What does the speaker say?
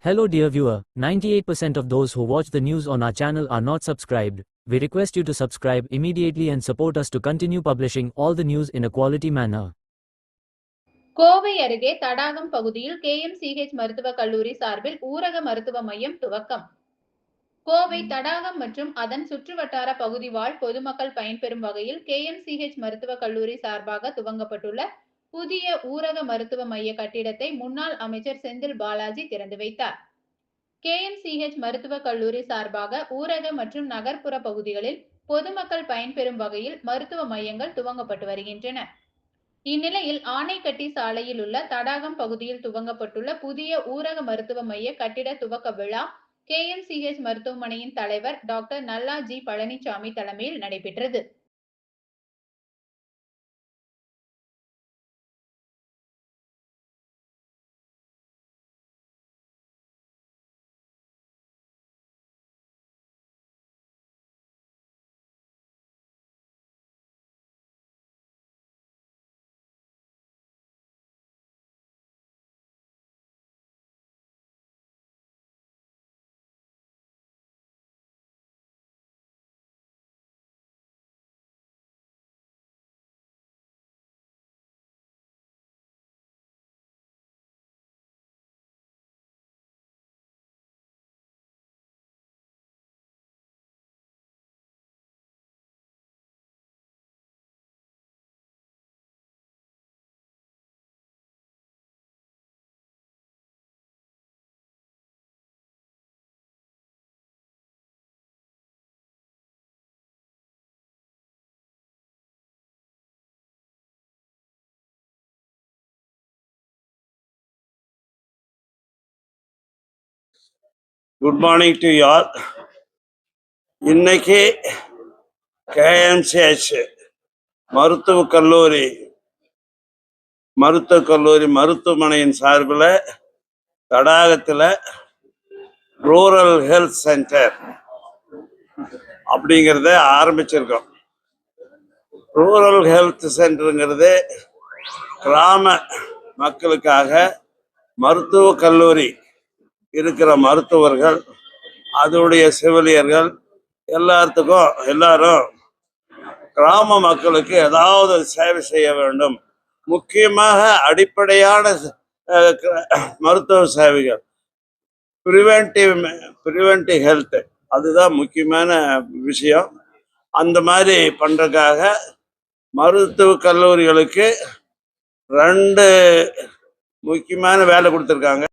Hello dear viewer, 98% of those who watch the news on our channel are not subscribed. We request you to subscribe immediately and support us to continue publishing all the news in a quality manner. Kovai அருகே தடாகம் பகுதியில் KMCH மருத்துவக் கல்லூரி சார்பில் ஊரக மருத்துவ மையம் துவக்கம் கோவை தடாகம் மற்றும் அதன் சுற்றுவட்டார பகுதி வாழ் பொதுமக்கள் பயன்பெறும் வகையில் கேஎம்சிஹெச் மருத்துவக் கல்லூரி சார்பாக துவங்கப்பட்டுள்ள புதிய ஊரக மருத்துவ மைய கட்டிடத்தை முன்னாள் அமைச்சர் செந்தில் பாலாஜி திறந்து வைத்தார். கேஎம்சிஹெச் மருத்துவக் கல்லூரி சார்பாக ஊரக மற்றும் நகர்ப்புற பகுதிகளில் பொதுமக்கள் பயன்பெறும் வகையில் மருத்துவ மையங்கள் துவங்கப்பட்டு வருகின்றன. இந்நிலையில் ஆனைக்கட்டி சாலையில் உள்ள தடாகம் பகுதியில் துவங்கப்பட்டுள்ள புதிய ஊரக மருத்துவ மைய கட்டிட துவக்க விழா கேஎம்சிஹெச் மருத்துவமனையின் தலைவர் டாக்டர் நல்லா ஜி பழனிசாமி தலைமையில் நடைபெற்றது. குட் மார்னிங் டு யார் இன்னைக்கு கேஎம்சிஹெச் மருத்துவக் கல்லூரி மருத்துவக் கல்லூரி மருத்துவமனையின் சார்பில் தடாகத்தில் ரூரல் ஹெல்த் சென்டர் அப்படிங்கிறத ஆரம்பிச்சிருக்கோம். ரூரல் ஹெல்த் சென்டருங்கிறது கிராம மக்களுக்காக மருத்துவக் கல்லூரி இருக்கிற மருத்துவர்கள் அதனுடைய செவிலியர்கள் எல்லாத்துக்கும் எல்லாரும் கிராம மக்களுக்கு ஏதாவது சேவை செய்ய வேண்டும். முக்கியமாக அடிப்படையான க- மருத்துவ சேவைகள். ப்ரிவென்டிவ் ப்ரிவென்டிவ் ஹெல்த் அதுதான் முக்கியமான விஷயம். அந்த மாதிரி பண்ணுறதுக்காக மருத்துவ கல்லூரிகளுக்கு ரெண்டு முக்கியமான வேலை கொடுத்துருக்காங்க.